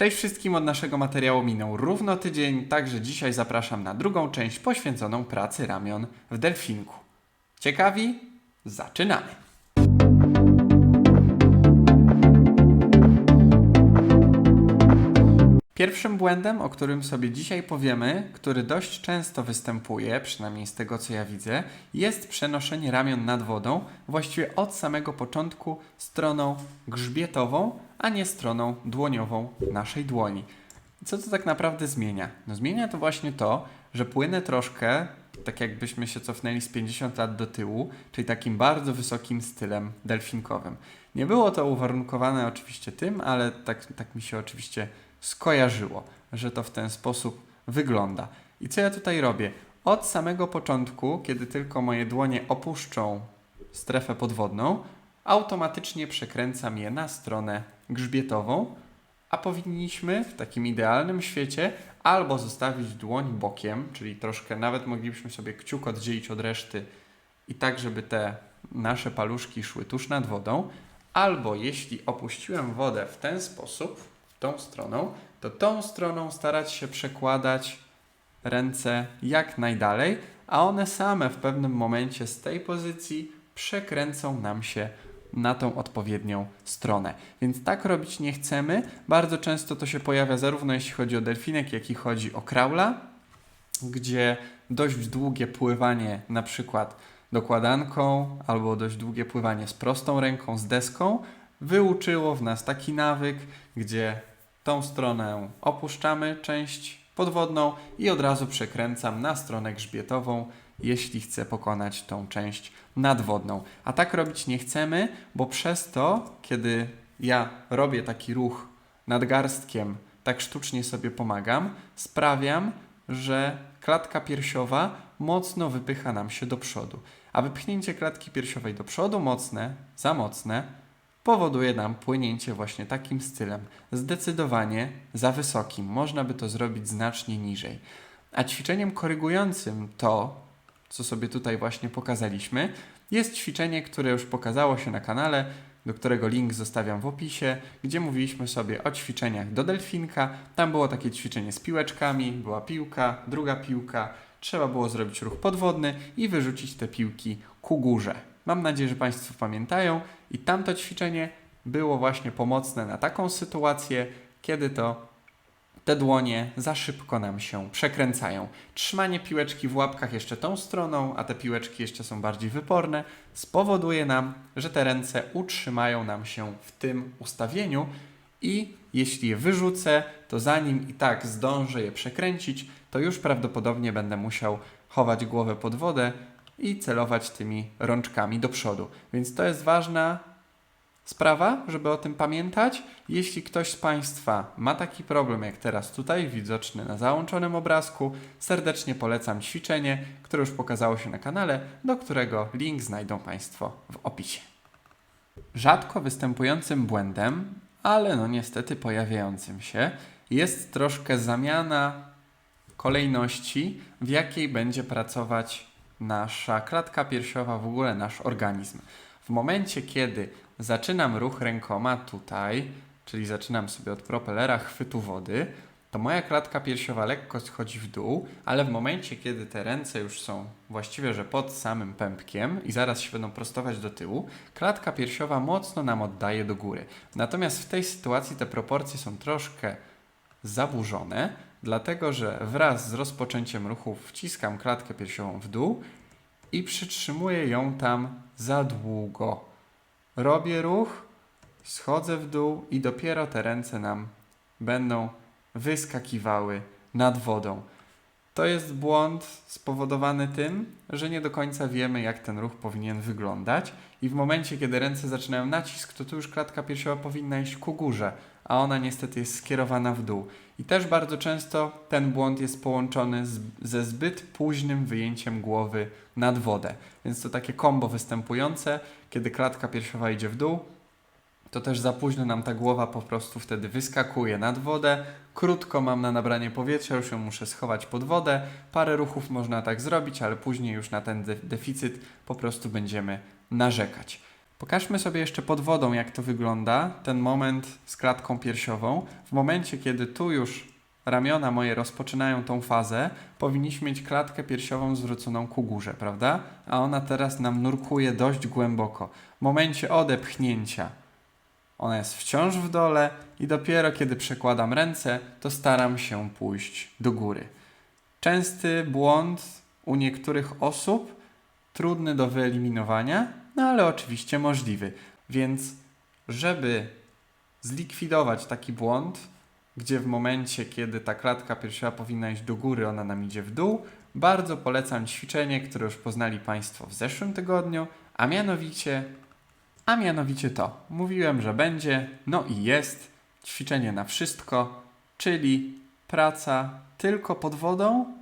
Cześć wszystkim, od naszego materiału minął równo tydzień, także dzisiaj zapraszam na drugą część poświęconą pracy ramion w delfinku. Ciekawi? Zaczynamy! Pierwszym błędem, o którym sobie dzisiaj powiemy, który dość często występuje, przynajmniej z tego co ja widzę, jest przenoszenie ramion nad wodą, właściwie od samego początku stroną grzbietową, a nie stroną dłoniową naszej dłoni. Co to tak naprawdę zmienia? No zmienia to właśnie to, że płynę troszkę, tak jakbyśmy się cofnęli z 50 lat do tyłu, czyli takim bardzo wysokim stylem delfinkowym. Nie było to uwarunkowane oczywiście tym, ale tak, tak mi się oczywiście skojarzyło, że to w ten sposób wygląda. I co ja tutaj robię? Od samego początku, kiedy tylko moje dłonie opuszczą strefę podwodną, automatycznie przekręcam je na stronę grzbietową, a powinniśmy w takim idealnym świecie albo zostawić dłoń bokiem, czyli troszkę nawet moglibyśmy sobie kciuk oddzielić od reszty i tak, żeby te nasze paluszki szły tuż nad wodą, albo jeśli opuściłem wodę w ten sposób, tą stroną, to tą stroną starać się przekładać ręce jak najdalej, a one same w pewnym momencie z tej pozycji przekręcą nam się na tą odpowiednią stronę. Więc tak robić nie chcemy. Bardzo często to się pojawia zarówno jeśli chodzi o delfinek, jak i chodzi o kraula, gdzie dość długie pływanie na przykład dokładanką albo dość długie pływanie z prostą ręką, z deską wyuczyło w nas taki nawyk, gdzie tą stronę opuszczamy, część podwodną i od razu przekręcam na stronę grzbietową, jeśli chcę pokonać tą część nadwodną. A tak robić nie chcemy, bo przez to, kiedy ja robię taki ruch nadgarstkiem, tak sztucznie sobie pomagam, sprawiam, że klatka piersiowa mocno wypycha nam się do przodu. A wypchnięcie klatki piersiowej do przodu mocne, za mocne, powoduje nam płynięcie właśnie takim stylem, zdecydowanie za wysokim. Można by to zrobić znacznie niżej. A ćwiczeniem korygującym to, co sobie tutaj właśnie pokazaliśmy, jest ćwiczenie, które już pokazało się na kanale, do którego link zostawiam w opisie, gdzie mówiliśmy sobie o ćwiczeniach do delfinka. Tam było takie ćwiczenie z piłeczkami, była piłka, druga piłka. Trzeba było zrobić ruch podwodny i wyrzucić te piłki ku górze. Mam nadzieję, że Państwo pamiętają i tamto ćwiczenie było właśnie pomocne na taką sytuację, kiedy to te dłonie za szybko nam się przekręcają. Trzymanie piłeczki w łapkach jeszcze tą stroną, a te piłeczki jeszcze są bardziej wyporne, spowoduje nam, że te ręce utrzymają nam się w tym ustawieniu i jeśli je wyrzucę, to zanim i tak zdążę je przekręcić, to już prawdopodobnie będę musiał chować głowę pod wodę i celować tymi rączkami do przodu. Więc to jest ważna sprawa, żeby o tym pamiętać. Jeśli ktoś z Państwa ma taki problem jak teraz tutaj, widoczny na załączonym obrazku, serdecznie polecam ćwiczenie, które już pokazało się na kanale, do którego link znajdą Państwo w opisie. Rzadko występującym błędem, ale no niestety pojawiającym się, jest troszkę zamiana kolejności, w jakiej będzie pracować nasza klatka piersiowa, w ogóle nasz organizm. W momencie, kiedy zaczynam ruch rękoma tutaj, czyli zaczynam sobie od propelera chwytu wody, to moja klatka piersiowa lekko schodzi w dół, ale w momencie, kiedy te ręce już są właściwie, że pod samym pępkiem i zaraz się będą prostować do tyłu, klatka piersiowa mocno nam oddaje do góry. Natomiast w tej sytuacji te proporcje są troszkę zaburzone, dlatego że wraz z rozpoczęciem ruchu wciskam klatkę piersiową w dół i przytrzymuję ją tam za długo. Robię ruch, schodzę w dół i dopiero te ręce nam będą wyskakiwały nad wodą. To jest błąd spowodowany tym, że nie do końca wiemy, jak ten ruch powinien wyglądać, i w momencie, kiedy ręce zaczynają nacisk, to tu już klatka piersiowa powinna iść ku górze, a ona niestety jest skierowana w dół. I też bardzo często ten błąd jest połączony z, ze zbyt późnym wyjęciem głowy nad wodę. Więc to takie kombo występujące, kiedy klatka piersiowa idzie w dół, to też za późno nam ta głowa po prostu wtedy wyskakuje nad wodę. Krótko mam na nabranie powietrza, już ją muszę schować pod wodę. Parę ruchów można tak zrobić, ale później już na ten de deficyt po prostu będziemy narzekać. Pokażmy sobie jeszcze pod wodą, jak to wygląda, ten moment z klatką piersiową. W momencie, kiedy tu już ramiona moje rozpoczynają tą fazę, powinniśmy mieć klatkę piersiową zwróconą ku górze, prawda? A ona teraz nam nurkuje dość głęboko. W momencie odepchnięcia ona jest wciąż w dole i dopiero kiedy przekładam ręce, to staram się pójść do góry. Częsty błąd u niektórych osób, trudny do wyeliminowania, no ale oczywiście możliwy. Więc, żeby zlikwidować taki błąd, gdzie w momencie, kiedy ta klatka piersiowa powinna iść do góry, ona nam idzie w dół, bardzo polecam ćwiczenie, które już poznali Państwo w zeszłym tygodniu, a mianowicie, a mianowicie to. Mówiłem, że będzie, no i jest ćwiczenie na wszystko, czyli praca tylko pod wodą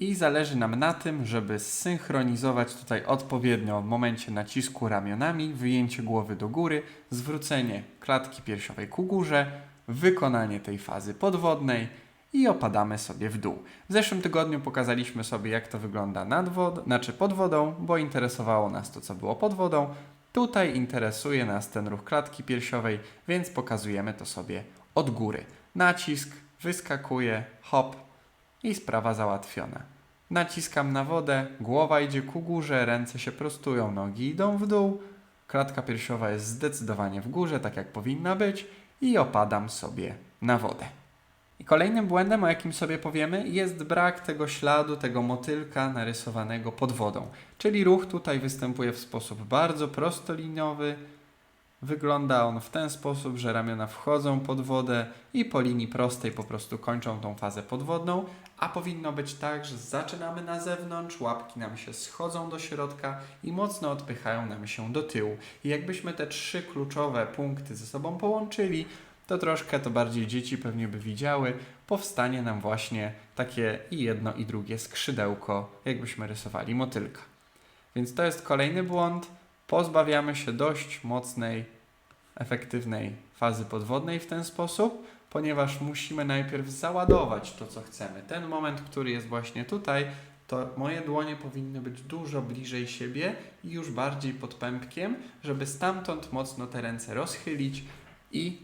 i zależy nam na tym, żeby zsynchronizować tutaj odpowiednio w momencie nacisku ramionami, wyjęcie głowy do góry, zwrócenie klatki piersiowej ku górze, wykonanie tej fazy podwodnej i opadamy sobie w dół. W zeszłym tygodniu pokazaliśmy sobie, jak to wygląda nad wodą, znaczy pod wodą, bo interesowało nas to, co było pod wodą. Tutaj interesuje nas ten ruch klatki piersiowej, więc pokazujemy to sobie od góry. Nacisk, wyskakuje, hop i sprawa załatwiona. Naciskam na wodę, głowa idzie ku górze, ręce się prostują, nogi idą w dół, klatka piersiowa jest zdecydowanie w górze, tak jak powinna być i opadam sobie na wodę. I kolejnym błędem, o jakim sobie powiemy, jest brak tego śladu, tego motylka narysowanego pod wodą. Czyli ruch tutaj występuje w sposób bardzo prostoliniowy. Wygląda on w ten sposób, że ramiona wchodzą pod wodę i po linii prostej po prostu kończą tą fazę podwodną, a powinno być tak, że zaczynamy na zewnątrz, łapki nam się schodzą do środka i mocno odpychają nam się do tyłu. I jakbyśmy te trzy kluczowe punkty ze sobą połączyli, to troszkę to bardziej dzieci pewnie by widziały, powstanie nam właśnie takie i jedno i drugie skrzydełko, jakbyśmy rysowali motylka. Więc to jest kolejny błąd. Pozbawiamy się dość mocnej, efektywnej fazy podwodnej w ten sposób, ponieważ musimy najpierw załadować to, co chcemy. Ten moment, który jest właśnie tutaj, to moje dłonie powinny być dużo bliżej siebie i już bardziej pod pępkiem, żeby stamtąd mocno te ręce rozchylić i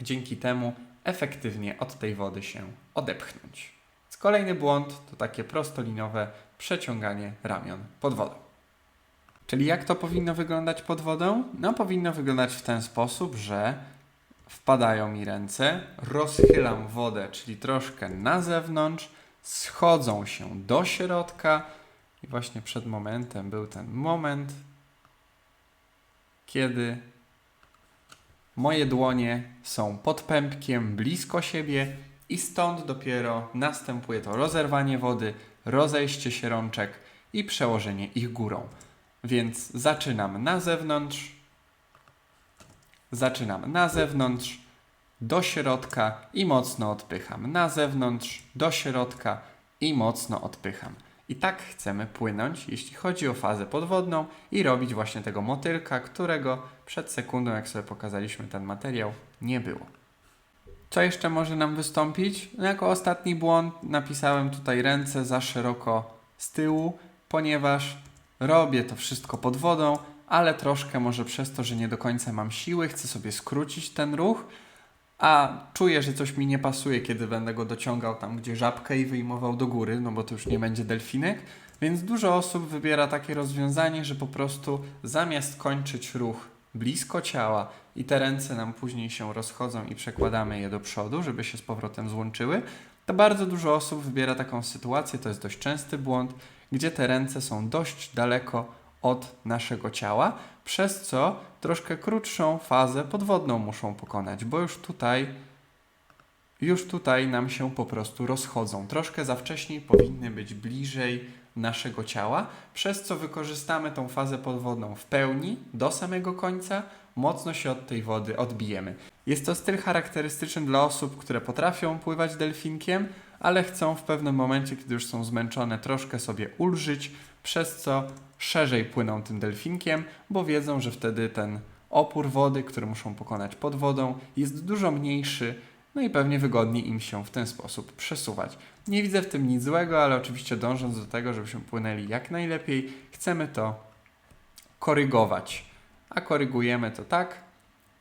dzięki temu efektywnie od tej wody się odepchnąć. Kolejny błąd to takie prostolinowe przeciąganie ramion pod wodą. Czyli jak to powinno wyglądać pod wodą? No powinno wyglądać w ten sposób, że wpadają mi ręce, rozchylam wodę, czyli troszkę na zewnątrz, schodzą się do środka i właśnie przed momentem był ten moment, kiedy moje dłonie są pod pępkiem, blisko siebie i stąd dopiero następuje to rozerwanie wody, rozejście się rączek i przełożenie ich górą. Więc zaczynam na zewnątrz, zaczynam na zewnątrz, do środka i mocno odpycham. Na zewnątrz, do środka i mocno odpycham. I tak chcemy płynąć, jeśli chodzi o fazę podwodną i robić właśnie tego motylka, którego przed sekundą, jak sobie pokazaliśmy ten materiał, nie było. Co jeszcze może nam wystąpić? No jako ostatni błąd napisałem tutaj ręce za szeroko z tyłu, ponieważ robię to wszystko pod wodą, ale troszkę może przez to, że nie do końca mam siły, chcę sobie skrócić ten ruch, a czuję, że coś mi nie pasuje, kiedy będę go dociągał tam, gdzie żabkę i wyjmował do góry, no bo to już nie będzie delfinek. Więc dużo osób wybiera takie rozwiązanie, że po prostu zamiast kończyć ruch blisko ciała i te ręce nam później się rozchodzą i przekładamy je do przodu, żeby się z powrotem złączyły, to bardzo dużo osób wybiera taką sytuację, to jest dość częsty błąd, gdzie te ręce są dość daleko od naszego ciała, przez co troszkę krótszą fazę podwodną muszą pokonać, bo już tutaj już tutaj nam się po prostu rozchodzą. Troszkę za wcześnie powinny być bliżej naszego ciała, przez co wykorzystamy tą fazę podwodną w pełni do samego końca, mocno się od tej wody odbijemy. Jest to styl charakterystyczny dla osób, które potrafią pływać delfinkiem, ale chcą w pewnym momencie, kiedy już są zmęczone, troszkę sobie ulżyć, przez co szerzej płyną tym delfinkiem, bo wiedzą, że wtedy ten opór wody, który muszą pokonać pod wodą, jest dużo mniejszy, no i pewnie wygodniej im się w ten sposób przesuwać. Nie widzę w tym nic złego, ale oczywiście dążąc do tego, żebyśmy płynęli jak najlepiej, chcemy to korygować. A korygujemy to tak,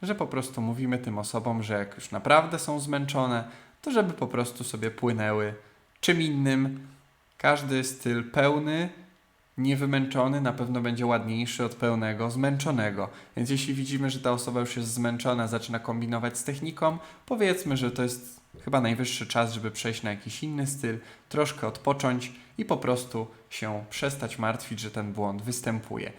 że po prostu mówimy tym osobom, że jak już naprawdę są zmęczone, to żeby po prostu sobie płynęły czym innym. Każdy styl pełny, niewymęczony na pewno będzie ładniejszy od pełnego, zmęczonego. Więc jeśli widzimy, że ta osoba już jest zmęczona, zaczyna kombinować z techniką, powiedzmy, że to jest chyba najwyższy czas, żeby przejść na jakiś inny styl, troszkę odpocząć i po prostu się przestać martwić, że ten błąd występuje.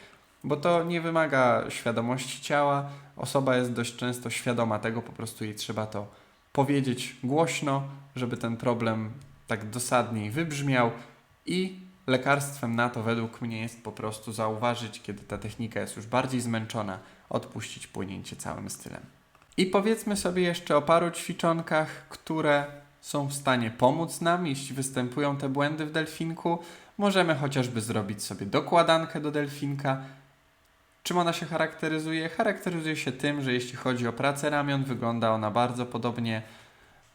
Bo to nie wymaga świadomości ciała, osoba jest dość często świadoma tego, po prostu jej trzeba to powiedzieć głośno, żeby ten problem tak dosadniej wybrzmiał i lekarstwem na to według mnie jest po prostu zauważyć, kiedy ta technika jest już bardziej zmęczona, odpuścić płynięcie całym stylem. I powiedzmy sobie jeszcze o paru ćwiczonkach, które są w stanie pomóc nam, jeśli występują te błędy w delfinku. Możemy chociażby zrobić sobie dokładankę do delfinka. Czym ona się charakteryzuje? Charakteryzuje się tym, że jeśli chodzi o pracę ramion, wygląda ona bardzo podobnie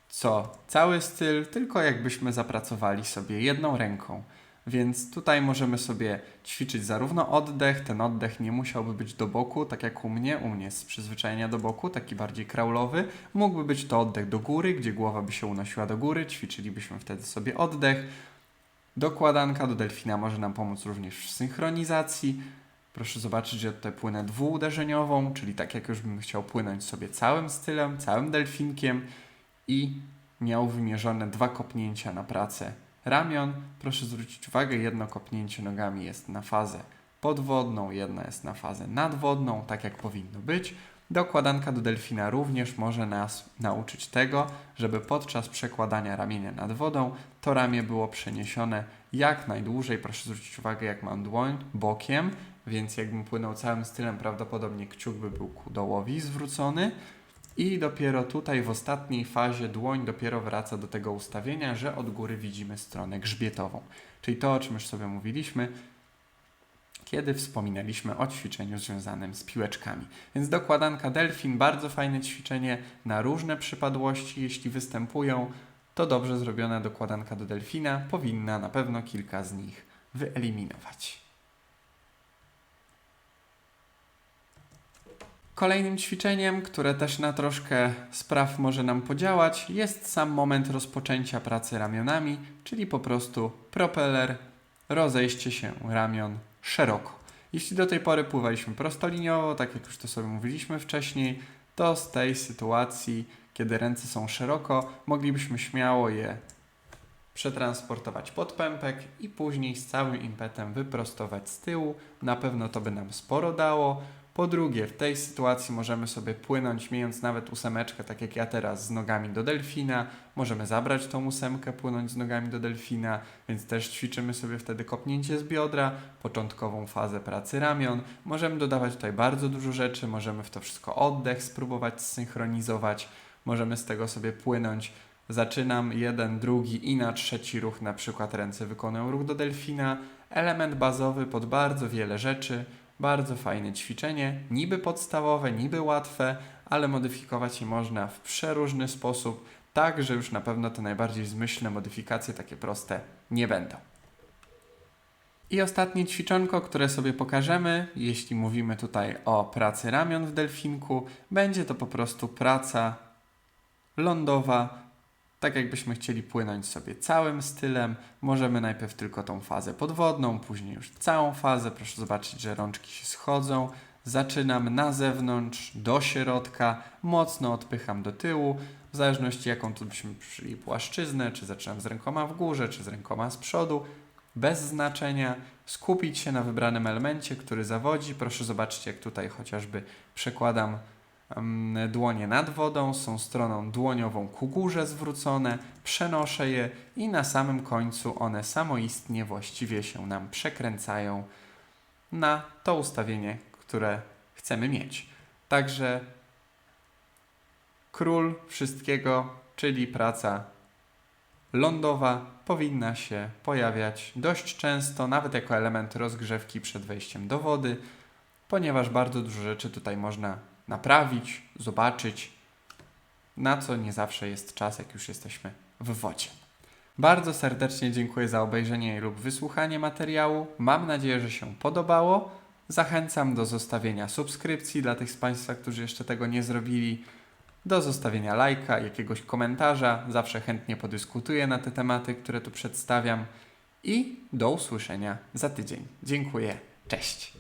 co cały styl, tylko jakbyśmy zapracowali sobie jedną ręką. Więc tutaj możemy sobie ćwiczyć zarówno oddech, ten oddech nie musiałby być do boku, tak jak u mnie, u mnie z przyzwyczajenia do boku, taki bardziej kraulowy. Mógłby być to oddech do góry, gdzie głowa by się unosiła do góry, ćwiczylibyśmy wtedy sobie oddech. Dokładanka do delfina może nam pomóc również w synchronizacji. Proszę zobaczyć, że tutaj płynę dwuuderzeniową, czyli tak jak już bym chciał płynąć sobie całym stylem, całym delfinkiem i miał wymierzone dwa kopnięcia na pracę ramion. Proszę zwrócić uwagę, jedno kopnięcie nogami jest na fazę podwodną, jedno jest na fazę nadwodną, tak jak powinno być. Dokładanka do delfina również może nas nauczyć tego, żeby podczas przekładania ramienia nad wodą to ramię było przeniesione jak najdłużej. Proszę zwrócić uwagę, jak mam dłoń bokiem, więc jakbym płynął całym stylem, prawdopodobnie kciuk by był ku dołowi zwrócony. I dopiero tutaj w ostatniej fazie dłoń dopiero wraca do tego ustawienia, że od góry widzimy stronę grzbietową. Czyli to, o czym już sobie mówiliśmy, kiedy wspominaliśmy o ćwiczeniu związanym z piłeczkami. Więc dokładanka delfin, bardzo fajne ćwiczenie na różne przypadłości, jeśli występują, to dobrze zrobiona dokładanka do delfina powinna na pewno kilka z nich wyeliminować. Kolejnym ćwiczeniem, które też na troszkę spraw może nam podziałać, jest sam moment rozpoczęcia pracy ramionami, czyli po prostu propeler, rozejście się ramion szeroko. Jeśli do tej pory pływaliśmy prostoliniowo, tak jak już to sobie mówiliśmy wcześniej, to z tej sytuacji, kiedy ręce są szeroko, moglibyśmy śmiało je przetransportować pod pępek i później z całym impetem wyprostować z tyłu. Na pewno to by nam sporo dało. Po drugie, w tej sytuacji możemy sobie płynąć, miejąc nawet ósemeczkę, tak jak ja teraz, z nogami do delfina. Możemy zabrać tą ósemkę, płynąć z nogami do delfina, więc też ćwiczymy sobie wtedy kopnięcie z biodra, początkową fazę pracy ramion. Możemy dodawać tutaj bardzo dużo rzeczy, możemy w to wszystko oddech spróbować zsynchronizować, możemy z tego sobie płynąć. Zaczynam jeden, drugi i na trzeci ruch, na przykład ręce wykonują ruch do delfina. Element bazowy pod bardzo wiele rzeczy. Bardzo fajne ćwiczenie, niby podstawowe, niby łatwe, ale modyfikować je można w przeróżny sposób, tak że już na pewno te najbardziej zmyślne modyfikacje, takie proste, nie będą. I ostatnie ćwiczonko, które sobie pokażemy, jeśli mówimy tutaj o pracy ramion w delfinku, będzie to po prostu praca lądowa tak jakbyśmy chcieli płynąć sobie całym stylem, możemy najpierw tylko tą fazę podwodną, później już całą fazę. Proszę zobaczyć, że rączki się schodzą. Zaczynam na zewnątrz, do środka, mocno odpycham do tyłu, w zależności jaką tu byśmy przyjęli płaszczyznę, czy zaczynam z rękoma w górze, czy z rękoma z przodu, bez znaczenia, skupić się na wybranym elemencie, który zawodzi. Proszę zobaczyć, jak tutaj chociażby przekładam dłonie nad wodą, są stroną dłoniową ku górze zwrócone, przenoszę je i na samym końcu one samoistnie właściwie się nam przekręcają na to ustawienie, które chcemy mieć. Także król wszystkiego, czyli praca lądowa, powinna się pojawiać dość często, nawet jako element rozgrzewki przed wejściem do wody, ponieważ bardzo dużo rzeczy tutaj można naprawić, zobaczyć, na co nie zawsze jest czas, jak już jesteśmy w wodzie. Bardzo serdecznie dziękuję za obejrzenie lub wysłuchanie materiału. Mam nadzieję, że się podobało. Zachęcam do zostawienia subskrypcji dla tych z Państwa, którzy jeszcze tego nie zrobili, do zostawienia lajka, jakiegoś komentarza. Zawsze chętnie podyskutuję na te tematy, które tu przedstawiam. I do usłyszenia za tydzień. Dziękuję. Cześć.